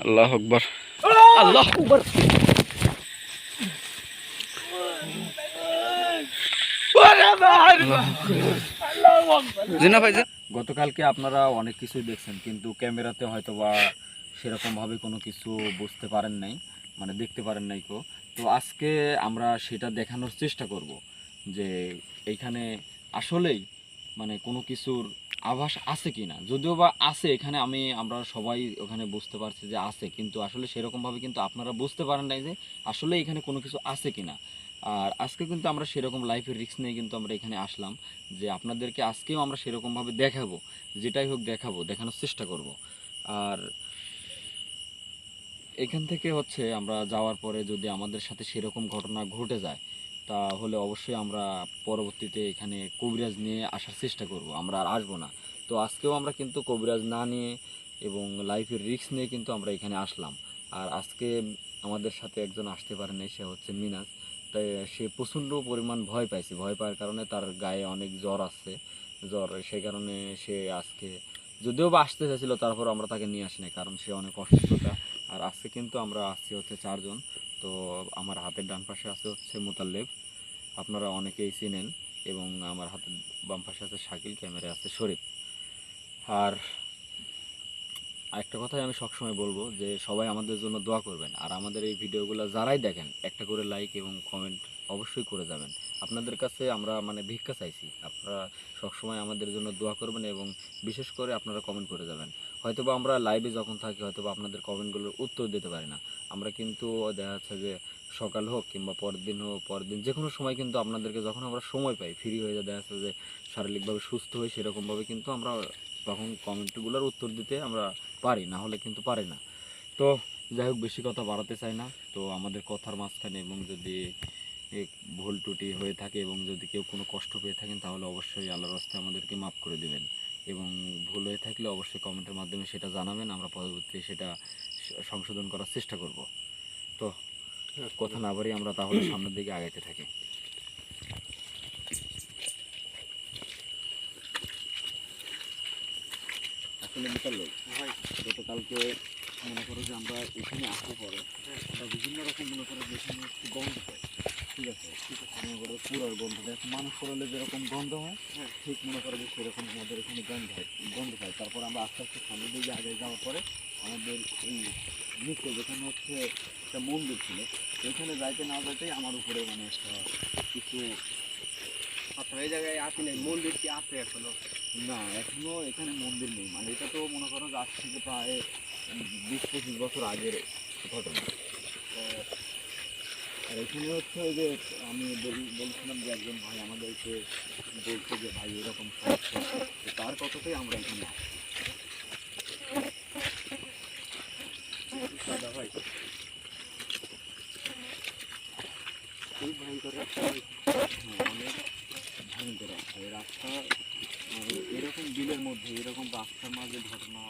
আল্লাহ আকবর। আল্লাহ আকবর। গতকালকে আপনারা অনেক কিছুই দেখছেন কিন্তু ক্যামেরাতে হয়তো বা সেরকমভাবে কোনো কিছু বুঝতে পারেন নাই মানে দেখতে পারেন নাই কো তো আজকে আমরা সেটা দেখানোর চেষ্টা করব যে এইখানে আসলেই মানে কোনো কিছুর আভাস আছে কি না যদিও বা আছে, এখানে আমি, আমরা সবাই ওখানে বুঝতে পারছি যে আছে, কিন্তু আসলে সেরকমভাবে কিন্তু আপনারা বুঝতে পারেন নাই যে আসলে এখানে কোনো কিছু আছে কি না আর আজকে কিন্তু আমরা সেরকম লাইফের রিস্ক নিয়ে কিন্তু আমরা এখানে আসলাম যে আপনাদেরকে আজকেও আমরা সেরকমভাবে দেখাবো, যেটাই হোক দেখাবো, দেখানোর চেষ্টা করব। আর এখান থেকে হচ্ছে আমরা যাওয়ার পরে যদি আমাদের সাথে সেরকম ঘটনা ঘটে যায় তাহলে অবশ্যই আমরা পরবর্তীতে এখানে কবিরাজ নিয়ে আসার চেষ্টা করব, আমরা আর আসব না। তো আজকেও আমরা কিন্তু কবিরাজ না নিয়ে এবং লাইফের রিস্ক নিয়ে কিন্তু আমরা এখানে আসলাম। আর আজকে আমাদের সাথে একজন আসতে পারেনি সে হচ্ছে মিনাজ। তাই সে প্রচণ্ড পরিমাণ ভয় পাইছে। ভয় পাওয়ার কারণে তার গায়ে অনেক জ্বর আসছে জ্বর, সেই কারণে সে আজকে যদিও বা আসতে চাইছিল তারপর আমরা তাকে নিয়ে আসিনি, কারণ সে অনেক অসুস্থতা। আর আজকে কিন্তু আমরা আসছি হচ্ছে চারজন। তো আমার হাতের ডান পাশে আছে হচ্ছে মোতাল্লেব আপনারা অনেকেই চিনেন এবং আমার হাতের বাম পাশে আছে শাকিল ক্যামেরা আছে শরীফ। আর একটা কথাই আমি সবসময় বলব যে সবাই আমাদের জন্য দোয়া করবেন। আর আমাদের এই ভিডিওগুলো যারাই দেখেন, একটা করে লাইক এবং কমেন্ট অবশ্যই করে যাবেন। আপনাদের কাছে আমরা মানে ভিক্ষা চাইছি। আপনারা সবসময় আমাদের জন্য দোয়া করবেন এবং বিশেষ করে আপনারা কমেন্ট করে যাবেন। হয়তোবা আমরা লাইভে যখন থাকি, হয়তোবা আপনাদের কমেন্টগুলোর উত্তর দিতে পারি না। আমরা কিন্তু দেখা যাচ্ছে যে সকাল হোক কিংবা পরের দিন হোক, পরের দিন যে কোনো সময় কিন্তু আপনাদেরকে যখন আমরা সময় পাই ফ্রি হয়ে যায়, দেখা যাচ্ছে যে শারীরিকভাবে সুস্থ হই সেরকমভাবে কিন্তু আমরা তখন কমেন্টগুলোর উত্তর দিতে আমরা পারি, না হলে কিন্তু পারি না। তো যাই হোক, বেশি কথা বাড়াতে চাই না। তো আমাদের কথার মাঝখানে এবং যদি ভুল ত্রুটি হয়ে থাকে এবং যদি কেউ কোনো কষ্ট পেয়ে থাকেন তাহলে অবশ্যই আল্লাহর রাস্তায় আমাদেরকে মাফ করে দেবেন। এবং ভুল হয়ে থাকলে অবশ্যই কমেন্টের মাধ্যমে সেটা জানাবেন আমরা পরবর্তী সেটা সংশোধন করার চেষ্টা করব। তো কথা না বাড়ি আমরা তাহলে সামনের দিকে আগাইতে থাকি। আসলে বিশাল লোক। গতকালকে মনে করো যে আমরা এখানে আসার পরে। আমরা বিভিন্ন রকম মনে করো যে গন্ধ পাই। ঠিক আছে ঠিক আছে মনে করো পুরোর গন্ধ দেখ মানুষ করলে যেরকম গন্ধ হয় ঠিক মনে করো যে সেরকম আমাদের এখানে গন্ধ হয় গন্ধ পাই তারপর আমরা আস্তে আস্তে সামনের দিকে আগে যাওয়ার পরে আমাদের এই নিচে যেখানে হচ্ছে একটা মন্দির ছিল ওইখানে যাইতে না যাইতেই আমার উপরে মানে একটা কিছু আচ্ছা এই জায়গায় আসি নাই মন্দির কি আছে এখনও? না এখনও এখানে মন্দির নেই মানে এটা তো মনে করো আজ থেকে প্রায় বিশ পঁচিশ বছর আগের ঘটনা। এখানে হচ্ছে ওই যে আমি বল- বলছিলাম যে একজন ভাই আমাদেরকে বলছে যে ভাই এরকম সমস্যা তার কথাতেই আমরা এখানে। দাদা ভাই খুব ভয়ঙ্কর রাস্তা অনেক ভয়ঙ্কর রাস্তা এই রাস্তা এরকম বিলের মধ্যে, এরকম রাস্তার মাঝে ঘটনা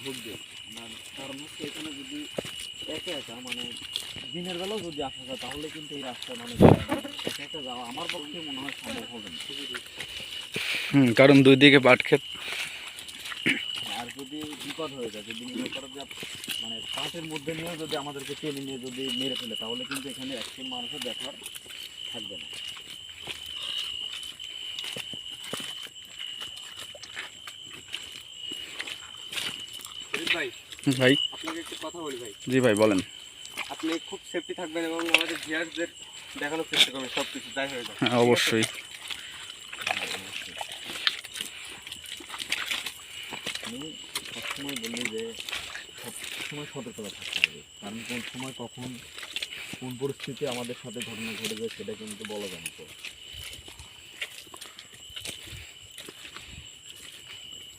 ঘটবে কারণ হচ্ছে এখানে যদি একা একা মানে দিনের বেলাও যদি আসা যায় তাহলে কিন্তু এই রাস্তা মানে একা একা যাওয়া আমার পক্ষে মনে হয় সম্ভব হবে না। হুম, কারণ দুই দিকে পাট ক্ষেত। আর যদি বিপদ হয়ে যায় যদি মনে করো যে মানে পাটের মধ্যে নিয়ে যদি আমাদেরকে টেনে নিয়ে যদি মেরে ফেলে তাহলে কিন্তু এখানে একটি মানুষের দেখার থাকবে না। ভাই ভাই? আপনাকে একটু কথা বলি ভাই। জি ভাই বলেন। আপনি খুব সেফটি থাকবেন এবং আমাদের ভিউয়ার্সদের দেখানোর চেষ্টা করবেন সব কিছু যাই হয়ে যাবে হ্যাঁ অবশ্যই। আমি সবসময় বলি যে সবসময় সতর্কতা থাকতে হবে। কারণ কোন সময় কখন কোন পরিস্থিতি আমাদের সাথে ঘটনা ঘটে যায় সেটা কিন্তু বলা যায় না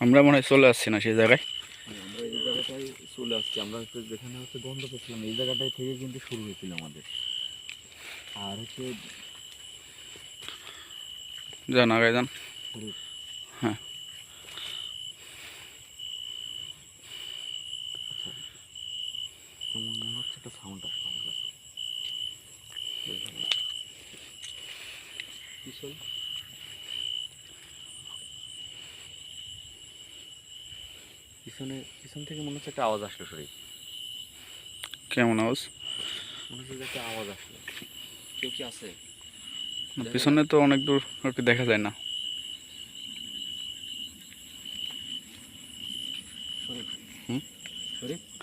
আমরা মনে হয় চলে আসছি না সেই জায়গায় হ্যাঁ, আমরা এই জায়গাটায় চলে আসছি। আমরা হচ্ছে যেখানে হচ্ছে গন্ধ পেয়েছিলাম এই জায়গাটায় থেকে কিন্তু শুরু হয়েছিল আমাদের। আর হচ্ছে যান আগে যান। হ্যাঁ। কেমন মনে হচ্ছে একটা সাউন্ড আসছে আমার কাছে। পিছনে পিছন থেকে মনে হচ্ছে একটা আওয়াজ আসলো শরীর কেমন আওয়াজ? মনে হচ্ছে একটা আওয়াজ আসলো। কেউ কি আছে? পিছনে তো অনেক দূর আর কি দেখা যায় না।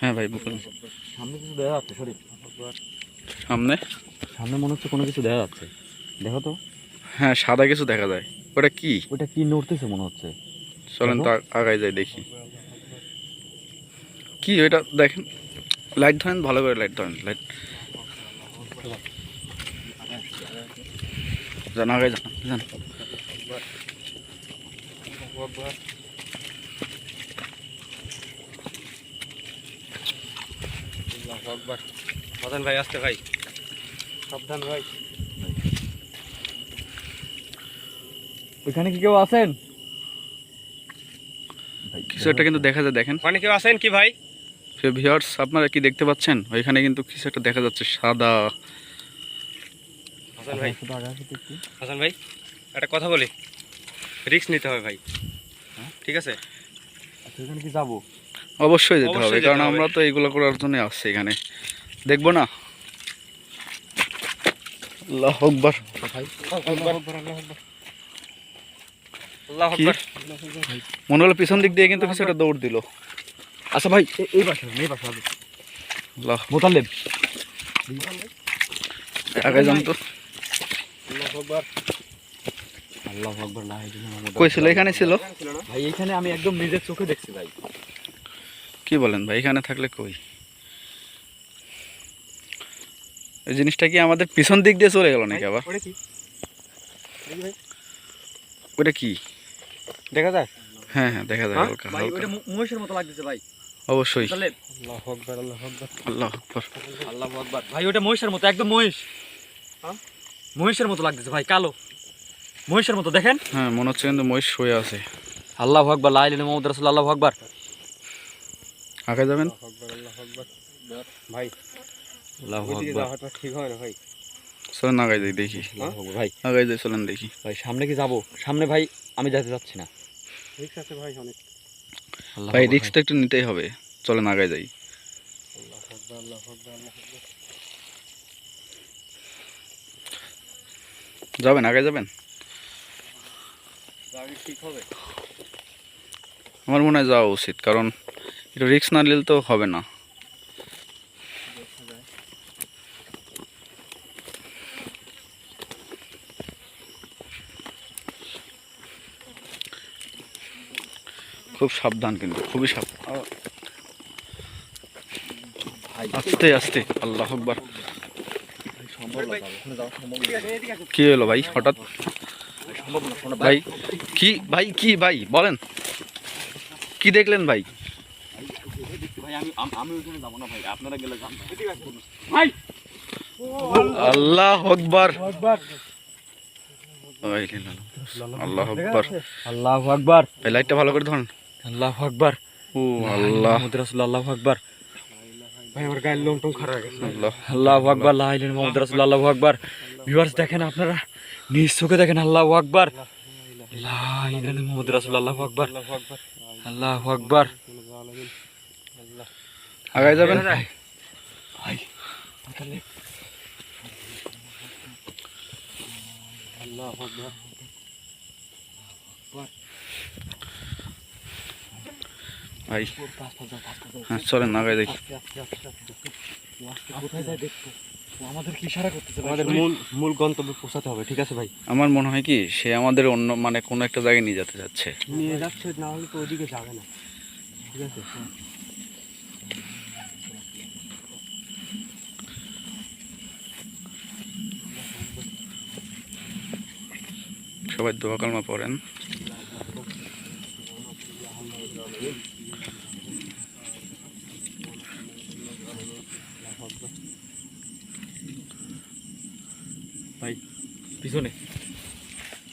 হ্যাঁ ভাই বলুন। সামনে কিছু দেখা যাচ্ছে শরীর সামনে? সামনে মনে হচ্ছে কোনো কিছু দেখা যাচ্ছে। দেখো তো। হ্যাঁ সাদা কিছু দেখা যায়। ওটা কি? ওটা কি নড়তেছে মনে হচ্ছে। চলেন তো আগায় যাই দেখি। কি ওইটা দেখেন? লাইট ধরেন ভালো করে লাইট ধরেন লাইট যান মদন ভাই আসতে ভাই। সাবধান ভাই। ওইখানে কি কেউ আছেন? কিছু একটা কিন্তু দেখা যায় দেখেন। ওখানে কেউ আছেন কি ভাই? ভিউয়ার্স আপনারা কি দেখতে পাচ্ছেন? ওইখানে কিন্তু কিছু একটা দেখা যাচ্ছে সাদা। হাসান ভাই। হাসান ভাই একটা কথা বলি। রিস্ক নিতে হবে ভাই। ঠিক আছে? ওইখানে কি যাব? অবশ্যই যেতে হবে কারণ আমরা তো এইগুলো করার জন্য আসছি এখানে। দেখব না? আল্লাহ আকবার। আল্লাহ কি? আকবার। মনে হলো পিছন দিক দিয়ে কিন্তু কিছু একটা দৌড় দিল। আচ্ছা ভাই এই পাশে এই পাশে হবে মোতালেব আগে যান তো। আল্লাহ আকবার। কই ছিল? এখানে ছিল? ভাই এইখানে আমি একদম নিজের চোখে দেখছি ভাই। কি বলেন ভাই এখানে থাকলে কই? এই জিনিসটা কি আমাদের পিছন দিক দিয়ে চলে গেল নাকি আবার? ওটা কি? দেখি যায়? হ্যাঁ হ্যাঁ দেখা যায় হ্যাঁ? হালকা ভাই হালকা। মহিষের মতো লাগতেছে ভাই। অবশ্যই। আল্লাহ আকবার আল্লাহ আকবার। আল্লাহ আকবার। আল্লাহ আকবার। ভাই ওটা মহিষের মতো একদম মহিষ। হ্যাঁ? মহিষের মতো লাগতেছে ভাই কালো। মহিষের মতো দেখেন। হ্যাঁ মনে হচ্ছে কিন্তু মহিষ শুয়ে আছে। আল্লাহ আকবার লা ইলাহা মোহাম্মদ রাসূলুল্লাহ আল্লাহু আকবার। আগে যাবেন? আল্লাহ আল্লাহ আকবার। ভাই আল্লাহু ওইদিকে আকবার। যাওয়াটা ঠিক হয় না ভাই? চলেন আগাই যাই দেখি। ভাই। আগাই যাই চলেন দেখি। ভাই সামনে কি যাব? সামনে ভাই আমি যেতে চাচ্ছি না। রিস্ক আছে ভাই অনেক। ভাই রিক্স তো একটু নিতেই হবে। চলেন আগে যাই। যাবেন আগে যাবেন? আমার মনে হয় যাওয়া উচিত কারণ একটু রিক্স না নিলে তো হবে না। খুব সাবধান কিন্তু খুবই সাবধান আস্তে আস্তে আল্লাহ আকবার। কি হলো ভাই হঠাৎ? সম্ভব না শোনো ভাই কি ভাই কি ভাই বলেন। কি দেখলেন ভাই? ভাই আমি আম- আমি ওইখানে যাব না ভাই আপনারা গেলে যান। এদিকে আসো ভাই। আল্লাহ আকবার। আকবার আল্লাহ আকবার। আল্লাহু আকবার। ভাই লাইটটা ভালো করে ধরেন। আল্লাহু আকবার। ও আল্লাহ। মুহাম্মদ রাসূলুল্লাহ আল্লাহু আকবার। ভাই আমার গায়ের লোম টোম হয়ে গেছে। আল্লাহ আল্লাহু আকবার লা ইলাহা মুহাম্মদ রাসূলুল্লাহ আল্লাহু ভিউয়ার্স দেখেন আপনারা নিজ চোখে দেখেন আল্লাহু আকবার। লা ইলাহা ইল্লাল্লাহ মুহাম্মদ রাসূলুল্লাহ আল্লাহু আকবার। আল্লাহু আকবার আকবার আগাই যাবেন আল্লাহু আকবার ভাই হ্যাঁ চলেন আগাই যাই আস্তে আস্তে আস্তে আস্তে ও আজকে কোথায় যায় দেখতো ও আমাদের কি ইশারা করতেছে ভাই? আমাদের মূল মূল গন্তব্যে পৌঁছাতে হবে ঠিক আছে ভাই? আমার মনে হয় কি সে আমাদের অন্য মানে কোনো একটা জায়গায় নিয়ে যেতে যাচ্ছে। নিয়ে যাচ্ছে না হলে তো ওদিকে যাবে না। ঠিক আছে? সবাই দোয়া কালমা পড়েন। পিছনে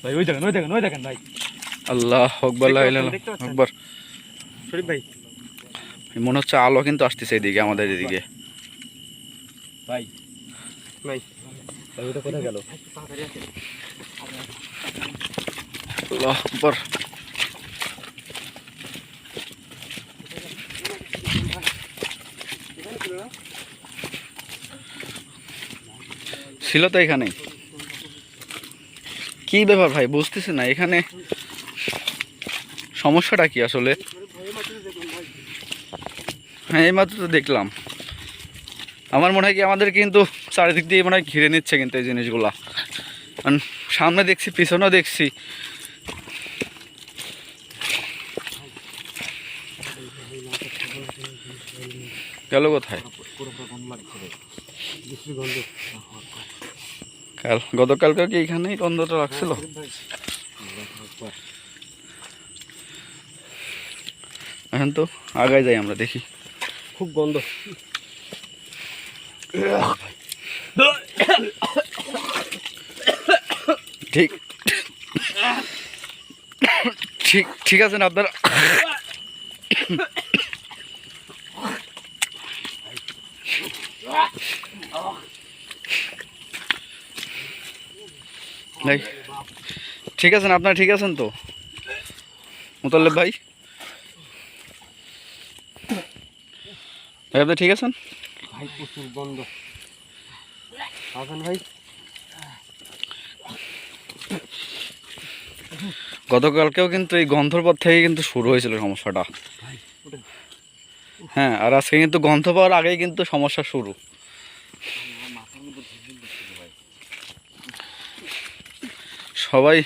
ভাই ওই দেখেন ওই দেখেন ওই দেখেন ভাই। আল্লাহ আকবর আকবর। শরীফ ভাই। মনে হচ্ছে আলো কিন্তু আসতেছে এদিকে আমাদের এদিকে। ভাই ছিল তো এখানেই। কি ব্যাপার ভাই? বুঝতেছি না, এখানে সমস্যাটা কি আসলে? হ্যাঁ এইমাত্র তো দেখলাম। আমার মনে হয় কি আমাদের কিন্তু চারিদিক দিয়ে মনে হয় ঘিরে নিচ্ছে কিন্তু এই জিনিসগুলা। কারণ সামনে দেখছি, পিছনেও দেখছি। গেল কোথায়? কাল গতকালকে কি এখানেই গন্ধটা রাখছিল? এখন তো আগায় যাই আমরা দেখি। খুব গন্ধ। ঠিক। ঠিক ঠিক আছে না আপনারা ভাই ঠিক আছেন? আপনারা ঠিক আছেন তো? মুতাল্লেব ভাই? ভাই আপনি ঠিক আছেন? ভাই প্রচুর হাসান ভাই? গতকালকেও কিন্তু এই গন্ধর পর থেকে কিন্তু শুরু হয়েছিল সমস্যাটা। হ্যাঁ আর আজকে কিন্তু গন্ধ পাওয়ার আগেই কিন্তু সমস্যা শুরু। সবাই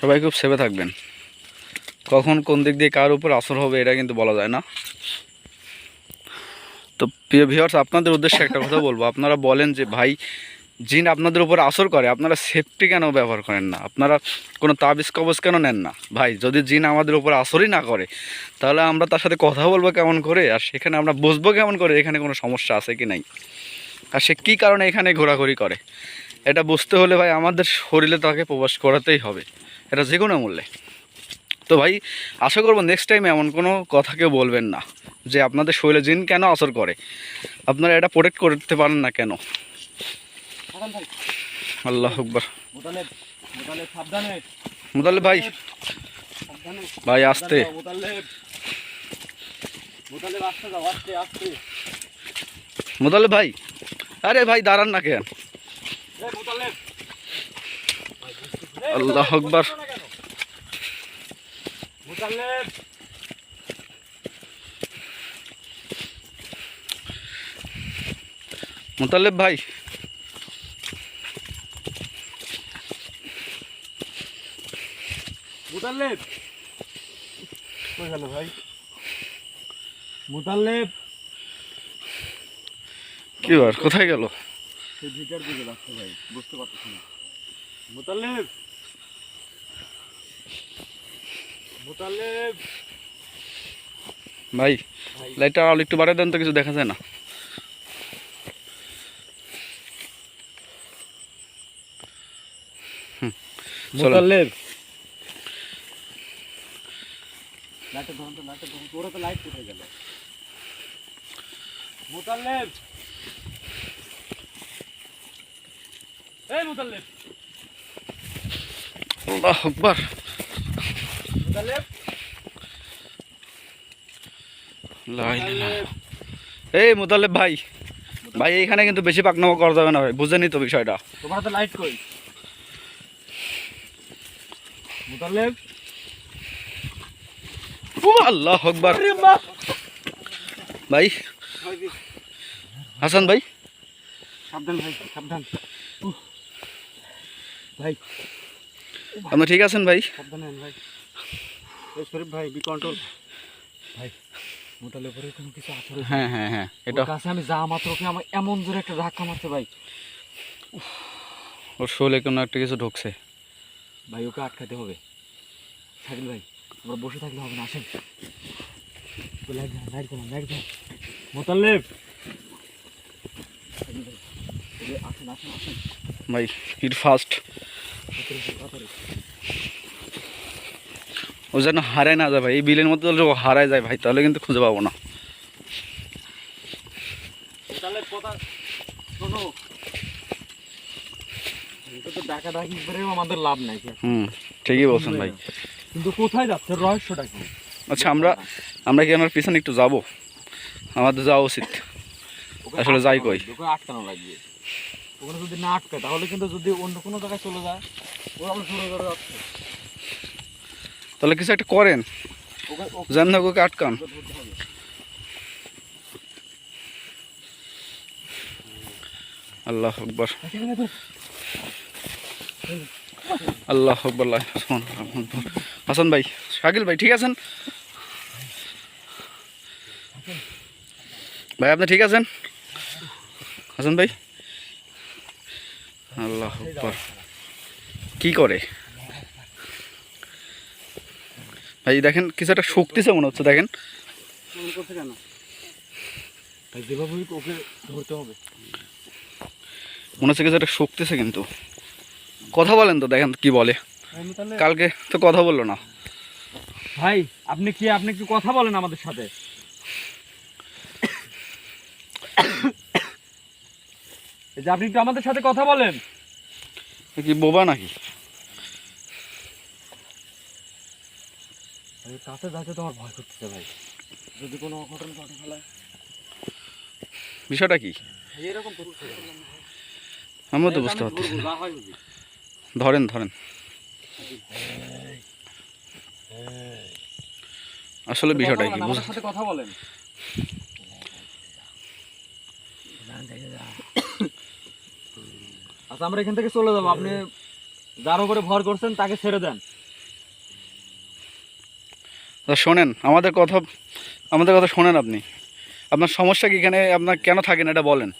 সবাই খুব সেভে থাকবেন। কখন কোন দিক দিয়ে কার উপর আসর হবে এটা কিন্তু বলা যায় না। তো প্রিয় ভিউয়ার্স আপনাদের উদ্দেশ্যে একটা কথা বলব। আপনারা বলেন যে, ভাই, জিন আপনাদের উপর আসর করে, আপনারা সেফটি কেন ব্যবহার করেন না? আপনারা কোনো তাবিজ কবজ কেন নেন না? ভাই, যদি জিন আমাদের উপর আসরই না করে, তাহলে আমরা তার সাথে কথা বলব কেমন করে? আর সেখানে আমরা বুঝব কেমন করে? এখানে কোনো সমস্যা আছে কি নাই? আর সে কী কারণে এখানে ঘোরাঘুরি করে? এটা বুঝতে হলে ভাই আমাদের শরীরে তাকে প্রবেশ করাতেই হবে। এটা যে কোনো মূল্যে। তো ভাই, আশা করব নেক্সট টাইম এমন কোনো কথা কেউ বলবেন না, যে আপনাদের শরীরে জিন কেন আসর করে? আপনারা এটা প্রোটেক্ট করতে পারেন না কেন? আল্লাহ আকবর। ভাই। ভাই, আসতে। মোতালেব ভাই, আরে ভাই, দাঁড়ান না কেন? আল্লাহ আকবর। মোতালেব ভাই। মোতালেব। কই গেল ভাই? মোতালেব। কি বার কোথায় গেল? সে ভিটার দিকে যাচ্ছে ভাই বুঝতে পারতেছি না। মোতালেব মোতালেব ভাই লাইটটা আলো একটু বাড়িয়ে দেন তো কিছু দেখা যায় না। মোতালেব লাইটটা ধরুন তো লাইটটা ধরুন তোরা তো লাইট কোথায় গেল? মোতালেব এই মোতালেব আল্লাহ আকবর। মোতালেব। এই মুতাল্লিব ভাই ভাই এইখানে কিন্তু বেশি পাকনামা করা যাবে না ভাই বুঝেনি তো বিষয়টা। তোমার তো লাইট কই? মোতালেব আল্লাহ আকবর। ভাই। হাসান ভাই। সাবধান ভাই সাবধান। ভাই। আপনি ঠিক আছেন ভাই? ভাই। শরীফ ভাই বি কন্ট্রোল ভাই মোতালেব পরে কোনো কিছু আসলে হ্যাঁ হ্যাঁ হ্যাঁ এটা কাছে আমি যা মাত্র ওকে আমার এমন জোরে একটা ধাক্কা মারছে ভাই। ওর শোলে কোনো একটা কিছু ঢুকছে। ভাই ওকে আটকাতে হবে। শাকিল ভাই আমরা বসে থাকলে হবে না আসেন। লাইট দেন লাইট দেন লাইট দেন। মোতালেব! শাকিল ভাই, ভাই ইট ফাস্ট। ও যেন হারায় না যায় ভাই এই বিলের মধ্যে ও হারায় যায় ভাই তাহলে কিন্তু খুঁজে পাবো না। আমাদের লাভ নাই হুম ঠিকই বলছেন ভাই। কিন্তু কোথায় যাচ্ছে? রহস্যটা কি? আচ্ছা আমরা আমরা কি আমার পিছনে একটু যাব? আমাদের যাওয়া উচিত। আসলে যাই কই। আটকানো লাগবে। ওখানে যদি না আটকে তাহলে কিন্তু যদি অন্য কোনো জায়গায় চলে যায় ও আমরা শুরু করে যাচ্ছে তাহলে কিছু একটা করেন। যেন না ওকে আটকান আল্লাহ আকবর। আল্লাহ আকবর আল্লাহ আকবর। হাসান ভাই শাকিল ভাই ঠিক আছেন? ভাই আপনি ঠিক আছেন? হাসান ভাই? আল্লাহ কি করে? ভাই দেখেন কিছু একটা শক্তিছে মনে হচ্ছে দেখেন। মনে হচ্ছে কিছু একটা শক্তিছে কিন্তু। কথা বলেন তো দেখেন কি বলে। তাহলে কালকে তো কথা বলল না। ভাই আপনি কি আপনি কি কথা বলেন আমাদের সাথে? যে আপনি একটু আমাদের সাথে কথা বলেন। কি বোবা নাকি? কাছে আমার ভয় করতেছে ভাই। যদি কোনো অঘটন ঘটে ফেলায় বিষয়টা কি? এরকম করতেছে আমিও তো বুঝতে বুঝি। ধরেন ধরেন। আসলে বিষয়টা কি? কথা বলেন। আচ্ছা আমরা এখান থেকে চলে যাব। আপনি যার উপরে ভর করছেন, তাকে ছেড়ে দেন। শোনেন, আমাদের কথা আমাদের কথা শোনেন আপনি। আপনার সমস্যা কি এখানে? আপনার কেন থাকেন এটা বলেন।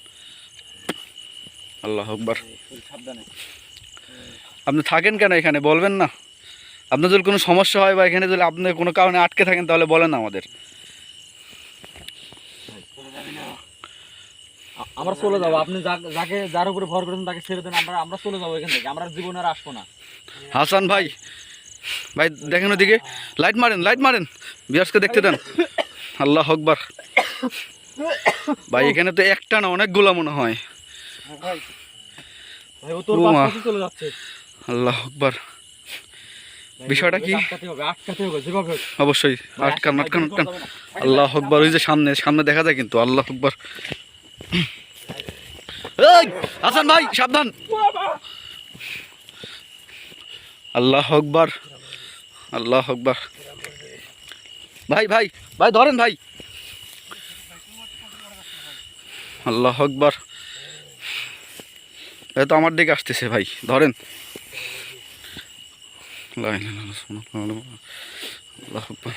আল্লাহ আকবার। আপনি থাকেন কেন এখানে? বলবেন না। আপনার যদি কোনো সমস্যা হয় বা এখানে যদি আপনি কোনো কারণে আটকে থাকেন, তাহলে বলেন আমাদের। আমরা চলে যাব। আপনি যাকে যার উপরে ভর করেছেন তাকে ছেড়ে দেন আমরা আমরা চলে যাব এখান থেকে। আমরা জীবনে আর আসব না। হাসান ভাই ভাই দেখেন ওদিকে। লাইট মারেন লাইট মারেন। বিয়াসকে দেখতে দেন। আল্লাহ হকবার ভাই এখানে তো একটা না অনেকগুলো মনে হয়। আল্লাহ আকবার। ভাই, বিষয়টা কি? অবশ্যই আটকান আটকান। আটকান। আল্লাহ আকবার ওই যে সামনে সামনে দেখা যায় কিন্তু আল্লাহ আকবার। এই, হাসান ভাই সাবধান। আল্লাহ আকবার আল্লাহ আকবার। ভাই ভাই ভাই ধরেন ভাই। আল্লাহ আকবার। এ তো আমার দিকে আসতেছে ভাই ধরেন। আল্লাহ আকবার।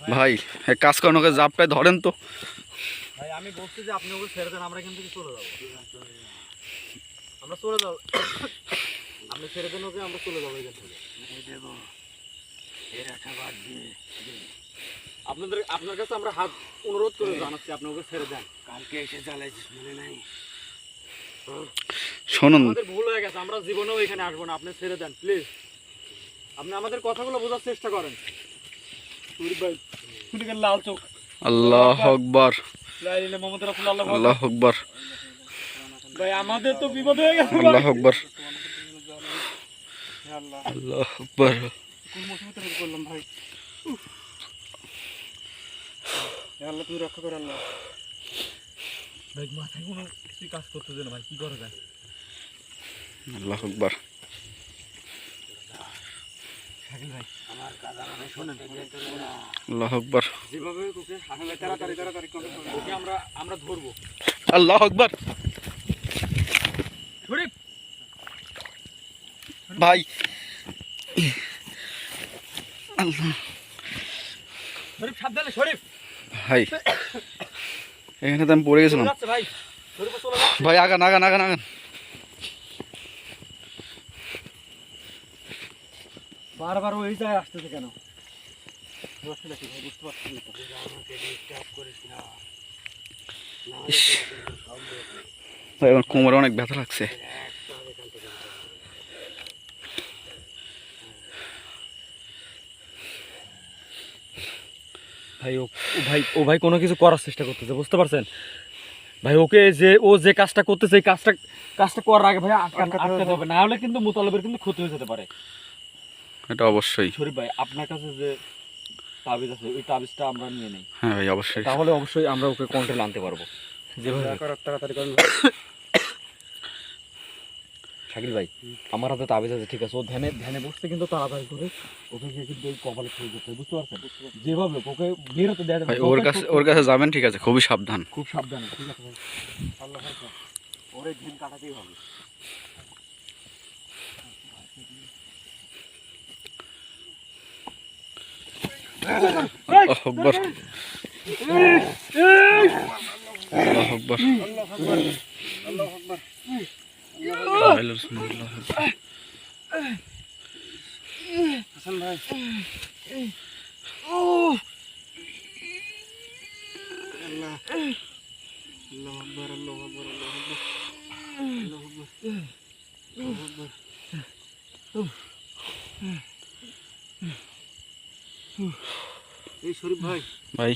ভাই কাজ করেন ওকে জাপটায় ধরেন তো। ভাই আমি বলছি যে আপনি ওকে ছেড়ে দেন আমরা এখান থেকে চলে যাব। আমরা চলে যাব। আপনি ছেড়ে দেন ওকে আমরা চলে যাব এখান থেকে। আপনাদের আপনার কাছে আমরা হাত অনুরোধ করে জানাচ্ছি আপনি ওকে ছেড়ে দেন। কালকে এসে জ্বালাইছিস মনে নাই? শুনুন। আমাদের ভুল হয়ে গেছে আমরা জীবনেও এখানে আসব না আপনি ছেড়ে দেন প্লিজ আপনি আমাদের কথাগুলো বোঝার চেষ্টা করেন সুরিপ ভাই সুরিকের লাল চোখ আল্লাহ আকবার। লাইলে মোহাম্মদ রাসূলুল্লাহ আল্লাহ আল্লাহ ভাই আমাদের তো বিপদ হয়ে গেছে আল্লাহ আকবার। আল্লাহ আল্লাহ কোন মুসিবতে পড়ে করলাম ভাই। আল্লাহ তুমি রক্ষা করে আল্লাহ। ভাই মাথায় কোনো কাজ করতে দেন ভাই। কি করা যায়? আল্লাহ আকবার শাকিল ভাই আমার কাজা ভাই শোনেন আল্লাহ আকবার যেভাবে হোক ওকে হাসলে তাড়াতাড়ি তাড়াতাড়ি কন্ট্রোল করুন ওকে আমরা আমরা ধরবো। আল্লাহ আকবার। ভাই। শরীফ সাবধানে শরীফ। ভাই এখানে তো আমি পড়ে গেছিলাম। ভাই আগান আগান আগান আগান। বারবার ওই জায়গায় আসতেছে কেন? আমার কোমরে অনেক ব্যথা লাগছে। ভাই ও ভাই ও ভাই কোনো কিছু করার চেষ্টা করতেছে বুঝতে পারছেন? ভাই ওকে যে ও যে কাজটা করতেছে এই কাজটা কাজটা করার আগে ভাই আটকাতে হবে। না হলে কিন্তু মোতালেবের কিন্তু ক্ষতি হয়ে যেতে পারে। এটা অবশ্যই। শরীফ ভাই আপনার কাছে যে তাবিজ আছে ওই তাবিজটা আমরা নিয়ে নেই। হ্যাঁ ভাই অবশ্যই। তাহলে অবশ্যই আমরা ওকে কন্ট্রোল আনতে পারব। যেভাবে তাড়াতাড়ি করেন। শাকিল ভাই আমার হাতে তাবিজ আছে ঠিক আছে। ও ধ্যানে ধ্যানে বসতে কিন্তু তাড়াতাড়ি করে। ওকে গিয়ে কিন্তু ওই কপালে ছুঁয়ে হবে, বুঝতে পারছেন? যেভাবে ওকে বেরোতে দেয় ভাই ওর কাছে ওর কাছে যাবেন ঠিক আছে খুবই সাবধান। খুব সাবধানে ঠিক আছে ভাই। আল্লাহ ওরে ধ্যান কাটাতেই হবে। আল্লাহু আকবার আল্লাহু আকবার লা ইলাহা ইল্লাল্লাহ। এই শরীফ ভাই। ভাই।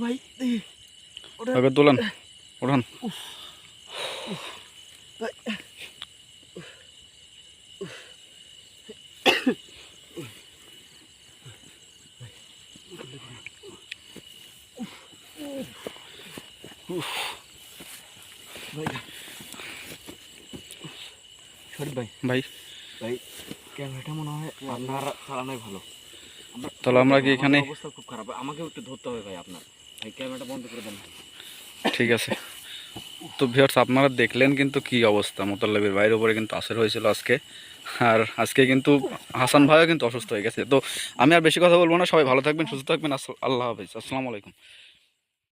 ভাই ওকে তোলেন ওঠান। ভাই। ভাই। ভাই ক্যামেরাটা মনে হয় আপনার চালানোই ভালো। তাহলে আমরা কি এখানে- অবস্থা খুব খারাপ। আমাকেও একটু ধরতে হবে ভাই আপনার। ভাই ক্যামেরাটা বন্ধ করে দেন। ঠিক আছে। তো ভিউয়ার্স আপনারা দেখলেন কিন্তু কি অবস্থা মোতাল্লাবির বাইরের উপরে কিন্তু আসর হয়েছিল আজকে। আর আজকে কিন্তু হাসান ভাইও কিন্তু অসুস্থ হয়ে গেছে। তো আমি আর বেশি কথা বলব না। সবাই ভালো থাকবেন সুস্থ থাকবেন। আল্লাহ হাফিজ। আসসালামু আলাইকুম।